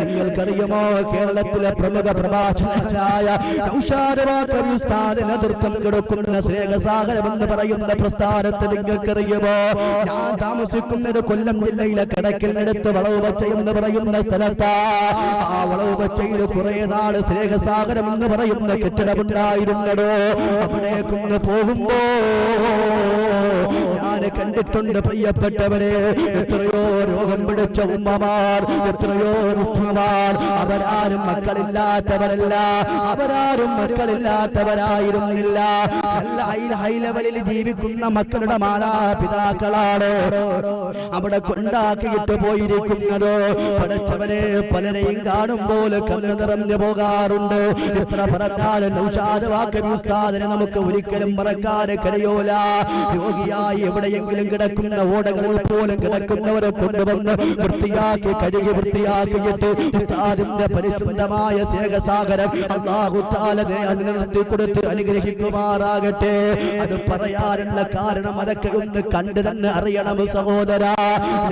നിങ്ങൾക്കറിയുമോ? കേരളത്തിലെ പ്രമുഖ പ്രഭാഷകനായ നേതൃത്വം കൊടുക്കുന്ന സ്നേഹസാഗരം എന്ന് പറയുന്ന പ്രസ്ഥാനത്ത് നിങ്ങൾക്കറിയുമോ? ഞാൻ താമസിക്കുന്നത് കൊല്ലം ജില്ലയിലെ കടക്കലിനടുത്ത് വളവുപച്ച എന്ന് പറയുന്ന സ്ഥലത്താ. ആ വളവുപച്ചയിൽ കുറെ നാൾ സ്നേഹസാഗരം എന്ന് പറയുന്ന കെട്ടിടമുണ്ടായിരുന്നടോ. അവിടേക്കൊന്ന് പോകുമ്പോ ഞാൻ കണ്ടിട്ടുണ്ട് പ്രിയപ്പെട്ടവരെ എത്രയോ രോഗം പിടിച്ച ഉമ്മമാർ എത്രയോ ഉമ്മമാർ അവരാരും മക്കളില്ലാത്തവരല്ല. അവരാരും മക്കളില്ലാത്തവരായിരുന്നില്ല. നല്ല ഹൈ ഹൈ ലെവലിൽ ജീവിക്കുന്ന മക്കളുടെ മാതാപിതാക്കളാണ്. അവിടെ കൊണ്ടാക്കിയിട്ട് പോയിരിക്കുന്നത്. പഠിച്ചവനെ പലരെയും കാണുമ്പോൾ കണ്ണു നിറഞ്ഞു പോകാറുണ്ട്. ഇത്ര നൗഷാദ് വാക്കബി ഉസ്താദിനെ നമുക്ക് ഒരിക്കലും മറക്കാതെ കഴിയൂല. രോഗിയായി എവിടെയെങ്കിലും കിടക്കുന്ന ഓടകളിൽ പോലും കിടക്കുന്നവരെ കൊണ്ടുവന്ന് വൃത്തിയാക്കി കഴുകി വൃത്തിയാക്കിയിട്ട് ഉസ്താദിന്റെ പരിശുദ്ധമായ സ്നേഹസാഗരം അള്ളാഹുത്താലതെ താലനെ നിർത്തി കൊടുത്ത് അനുഗ്രഹിക്കുമാറാകട്ടെ. അത് പറയാനുള്ള കാരണം അതൊക്കെ ഒന്ന് കണ്ടു തന്നെ അറിയണം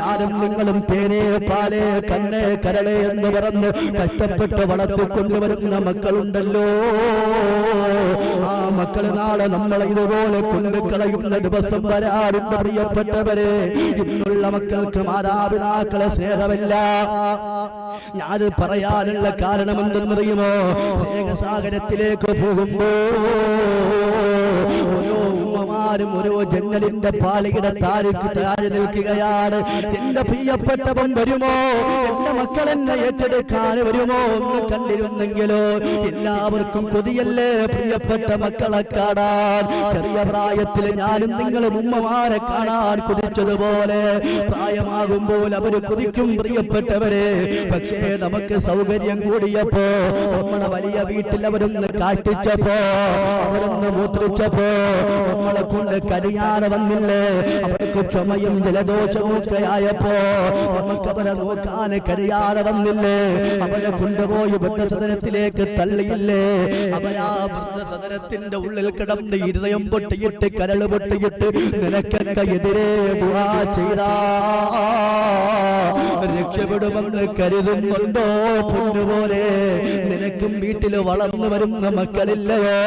ഞാനും നിങ്ങളും തേനെ പാലേ കണ്ണേ കരളെ എന്ന് പറഞ്ഞ് കഷ്ടപ്പെട്ട് വളർത്തിക്കൊണ്ടുവരുന്ന മക്കളുണ്ടല്ലോ. ആ മക്കൾ നാളെ നമ്മളെ ഇതുപോലെ കൊണ്ടു കളയുന്ന ദിവസം വരാറുണ്ട് പ്രിയപ്പെട്ടവരെ? ഇന്നുള്ള മക്കൾക്ക് മാതാപിതാക്കളെ സ്നേഹമില്ല. ഞാൻ പറയാനുള്ള കാരണം എന്തെന്നറിയുമോ സ്നേഹസാഗരത്തിലേക്ക് പോകുമ്പോ ഉമ്മമാരും ഓരോ ജന്നലിന്റെ പാലിയുടെ താരിക്ക് താരി നിൽക്കുകയാണ്. എന്റെ പ്രിയപ്പെട്ടവൻ വരുമോ? എന്റെ മക്കൾ എന്നെ ഏറ്റെടുക്കാൻ വരുമോ? എന്ന് കണ്ടിരുന്നെങ്കിലോ? എല്ലാവർക്കും കൊതിയല്ലേ? പ്രിയപ്പെട്ട മക്കളെ കാണാൻ. ചെറിയ പ്രായത്തിൽ ഞാനും നിങ്ങളും ഉമ്മമാരെ കാണാൻ കൊതിച്ചതുപോലെ പ്രായമാകുമ്പോൾ അവർ കൊതിക്കും പ്രിയപ്പെട്ടവരെ. പക്ഷേ നമുക്ക് സൗകര്യം കൂടിയപ്പോ നമ്മളെ വലിയ വീട്ടിൽ അവരൊന്ന് കാട്ടിച്ചപ്പോ അവരൊന്ന് മൂത്രിച്ചപ്പോ നമ്മളെ കൊണ്ട് കരിയാതെ വന്നില്ലേ? അവർക്ക് ചുമയും ജലദോഷവും ഒക്കെ ആയപ്പോ നമുക്ക് അവരെ നോക്കാൻ കരിയാതെ വന്നില്ലേ? അവരെ കൊണ്ടുപോയി വൃദ്ധസദനത്തിലേക്ക് തള്ളിയില്ലേ? അവരാ വൃദ്ധസദനത്തിന്റെ ഉള്ളിൽ കിടന്ന് ഇരുതയം പൊട്ടിയിട്ട് കരൾ പൊട്ടിയിട്ട് നിനക്കൊക്കെ എതിരെ ചെയ്താ. രക്ഷപ്പെടുമെന്ന് കരുതുന്നുണ്ടോ പൊന്നുപോലെ? നിനക്കും വീട്ടിൽ വളർന്നു വരുന്ന മക്കളില്ലയോ?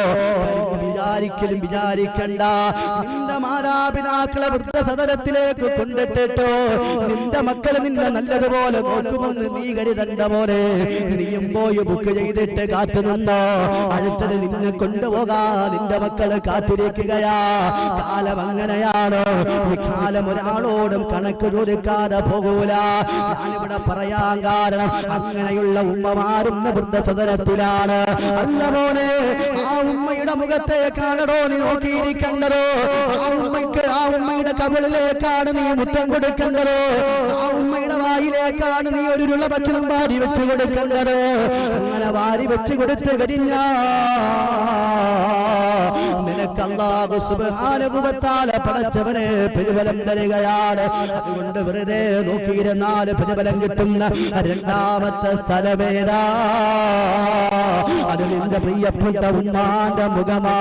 വിചാരിക്കലും വിചാരിക്കണ്ട. നിന്റെ മാതാപിതാക്കളെ വൃദ്ധസദനത്തിലേക്ക് കൊണ്ടിട്ടിട്ടോ നിന്റെ മക്കൾ നിന്നെ നല്ലതുപോലെ നോക്കുമെന്ന് നീ കരുതണ്ട പോലെ നീയും പോയി ബുക്ക് ചെയ്തിട്ട് കാത്തു നിന്നോ. അടുത്തത് നിന്നെ കൊണ്ടുപോകാ. നിന്റെ മക്കൾ കാത്തിരിക്കുകയാ. കാലം അങ്ങനെയാണോ. ഈ കാലം ഒരാളോടും കണക്ക് ചോദിക്കാതെ പോകൂല. ഞാനിവിടെ പറയാൻ കാരണം അങ്ങനെയുള്ള ഉമ്മമാരും വൃദ്ധസദനത്തിലാണ്. അല്ല മോനെ ഉമ്മയുടെ കാണടോ നീ നോക്കിയിരിക്കേണ്ടതോ? ആ ഉമ്മയ്ക്ക് ആ ഉമ്മയുടെ കവിളിലേക്കാണ് നീ മുത്തം കൊടുക്കേണ്ടത്? ആ ഉമ്മയുടെ വായിലേക്കാണ് നീ ഒരു ഭക്ഷണം വാരി വെച്ച് കൊടുക്കേണ്ടത്? അങ്ങനെ വാരി വെച്ച് കൊടുത്തു കഴിഞ്ഞാ നിനക്ക് സുബ്ഹാനഹുവത്താല പടച്ചവനെ പ്രതിഫലം തരികയാണ്. അതുകൊണ്ട് വെറുതെ നോക്കിയിരുന്നാൽ പ്രതിഫലം കിട്ടുന്ന രണ്ടാമത്തെ സ്ഥലമേതാ? അത് നിന്റെ പ്രിയപ്പെട്ട ഉമ്മാന്റെ മുഖമാ.